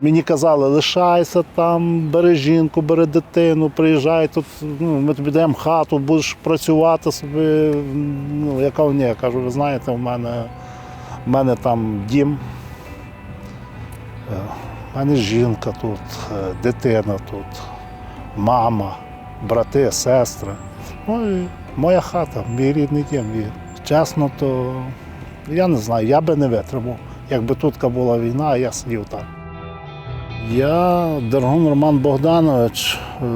Мені казали, лишайся там, бери жінку, бери дитину, приїжджай тут, ну, ми тобі даємо хату, будеш працювати собі. Ну, я кажу, ні, я кажу, ви знаєте, в мене, в мене там дім, е, в мене жінка тут, е, дитина тут, мама, брати, сестри. Ну і моя хата, мій рідний дім. І, чесно, то я не знаю, я би не витримав. Якби тут була війна, я сидів там. Я Дергун Роман Богданович, е,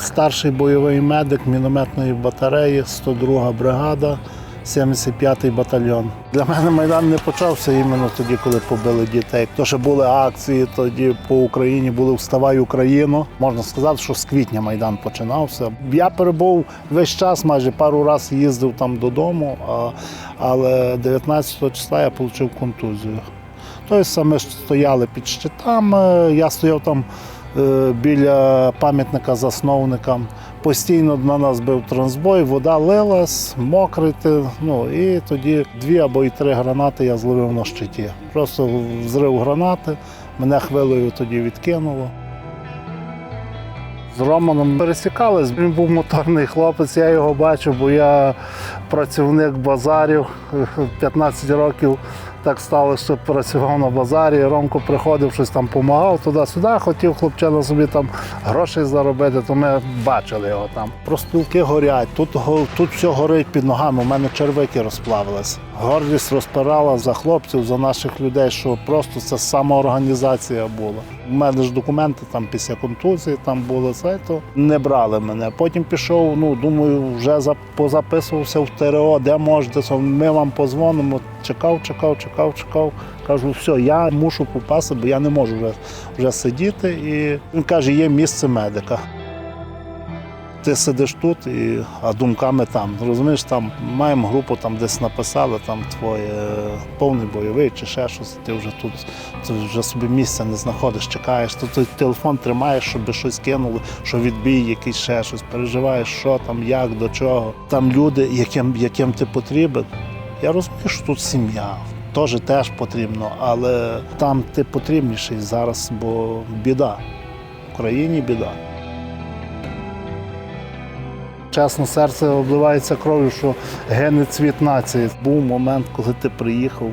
старший бойовий медик мінометної батареї, 102 бригада, 75-й батальйон. Для мене Майдан не почався іменно тоді, коли побили дітей. То ще були акції тоді по Україні, були Вставай Україну. Можна сказати, що з квітня Майдан починався. Я перебув весь час, майже пару разів їздив там додому, але 19 числа я отримав контузію. Тобто саме стояли під щитами, я стояв там е, біля пам'ятника засновникам. Постійно на нас бив трансбой, вода лилась, мокрити. ну і тоді дві або і три гранати я зловив на щиті. Просто взрив гранати, мене хвилею тоді відкинуло. З Романом пересікались. Він був моторний хлопець, я його бачив, бо я працівник базарів 15 років. Так сталося, що працював на базарі. Ромко приходив, щось там допомагав туди-сюди. Хотів хлопчина собі там грошей заробити, то ми бачили його там. Проспілки горять, тут, тут все горить під ногами. У мене червики розплавились. Гордість розпирала за хлопців, за наших людей, що просто це самоорганізація була. У мене ж документи там після контузії там були це, то не брали мене. Потім пішов, ну думаю, вже за- позаписувався в ТРО, де можете, ми вам позвонимо. Чекав, чекав, чекав, чекав. Кажу, все, я мушу попасти, бо я не можу вже, вже сидіти. І він каже, є місце медика. Ти сидиш тут, і, а думками там. Розумієш, там маємо групу, там десь написали, там твоє повний бойовий чи ще щось. Ти вже тут ти вже собі місця не знаходиш, чекаєш. То ти телефон тримаєш, щоб щось кинули, що відбій, якийсь ще щось, переживаєш, що там, як, до чого. Там люди, яким, яким ти потрібен. Я розумію, що тут сім'я. Теж теж потрібно, але там ти потрібніший зараз, бо біда. В Україні біда. Чесно, серце обливається кров'ю, що гине цвіт нації. Був момент, коли ти приїхав,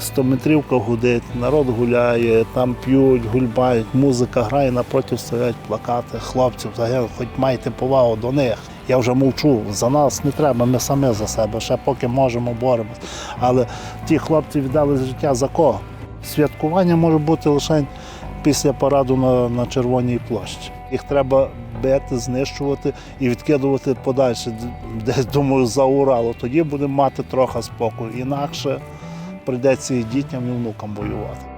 100-метрівка гудить, народ гуляє, там п'ють, гульбають, музика грає, напроти стоять плакати хлопців, загинули, хоч майте повагу до них. Я вже мовчу, за нас не треба, ми самі за себе, ще поки можемо боремось. Але ті хлопці віддали життя за кого? Святкування може бути лише після параду на, на Червоній площі. Їх треба бити, знищувати і відкидувати подальше, десь думаю, за Уралу. Тоді будемо мати трохи спокою. Інакше прийдеться і дітям, і внукам воювати.